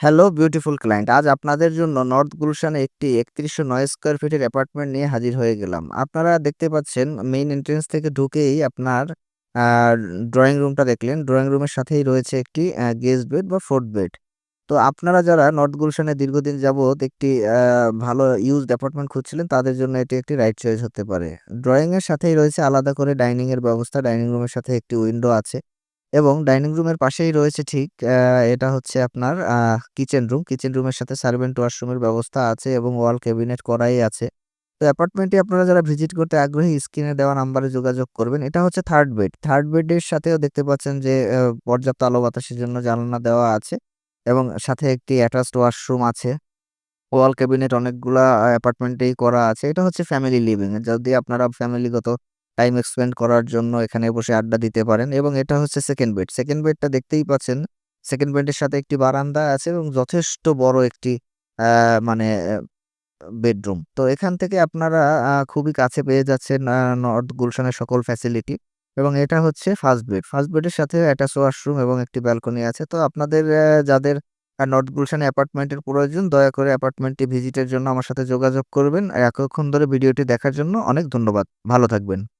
Hello beautiful client আজ আপনাদের জন্য নর্থ গুলশানে একটি একত্রিশশো নয় স্কোয়ার ফিটের অ্যাপার্টমেন্ট নিয়ে হাজির হয়ে গেলাম। আপনারা দেখতে পাচ্ছেন মেইন এন্ট্রেন্স থেকে ঢুকেই আপনার ড্রয়িং রুমটা দেখলেন। ড্রয়িং রুমের সাথেই রয়েছে একটি গেস্ট বেড বা ফোর্থ বেড তো আপনারা যারা নর্থ গুলশানে দীর্ঘদিন যাবৎ একটি ভালো ইউজড অ্যাপার্টমেন্ট খুঁজছিলেন, তাদের জন্য এটি একটি রাইট চয়েস হতে পারে। ড্রয়িংয়ের সাথেই রয়েছে আলাদা করে ডাইনিংয়ের ব্যবস্থা। ডাইনিং রুমের সাথে একটি উইন্ডো আছে। এবং ডাইনিং রুমের পাশেই রয়েছে ঠিক এটা হচ্ছে আপনার কিচেন রুম। কিচেন রুমের সাথে সার্ভেন্ট ওয়াশরুমের ব্যবস্থা আছে এবং ওয়াল ক্যাবিনেট করাই আছে। তো অ্যাপার্টমেন্টটি আপনারা যারা ভিজিট করতে আগ্রহী, স্ক্রিনে দেওয়া নাম্বারে যোগাযোগ করবেন। এটা হচ্ছে থার্ড বেড। থার্ড বেডের সাথেও দেখতে পাচ্ছেন যে, আ, পর্যাপ্ত আলো বাতাসের জন্য জানালা দেওয়া আছে এবং সাথে একটি অ্যাটাচড ওয়াশরুম আছে। ওয়াল ক্যাবিনেট অনেকগুলা অ্যাপার্টমেন্টেই করা আছে। এটা হচ্ছে ফ্যামিলি লিভিং। যদি আপনারা ফ্যামিলিগত টাইম এক্সপেন্ড করার জন্য এখানে বসে আড্ডা দিতে পারেন এবং এটা হচ্ছে সেকেন্ড বেড। সেকেন্ড বেডটা দেখতেই পাচ্ছেন। সেকেন্ড বেডের সাথে একটি বারান্দা আছে এবং যথেষ্ট বড় একটি মানে বেডরুম। তো এখান থেকে আপনারা খুবই কাছে পেয়ে যাচ্ছেন নর্থ গুলশানের সকল ফ্যাসিলিটি এবং এটা হচ্ছে ফার্স্ট বেড। ফার্স্ট বেডের সাথে অ্যাটাচ ওয়াশরুম এবং একটি ব্যালকনি আছে। তো আপনাদের যাদের নর্থ গুলশানে অ্যাপার্টমেন্টের প্রয়োজন, দয়া করে অ্যাপার্টমেন্টটি ভিজিটের জন্য আমার সাথে যোগাযোগ করবেন। এতক্ষণ ধরে ভিডিওটি দেখার জন্য অনেক ধন্যবাদ। ভালো থাকবেন।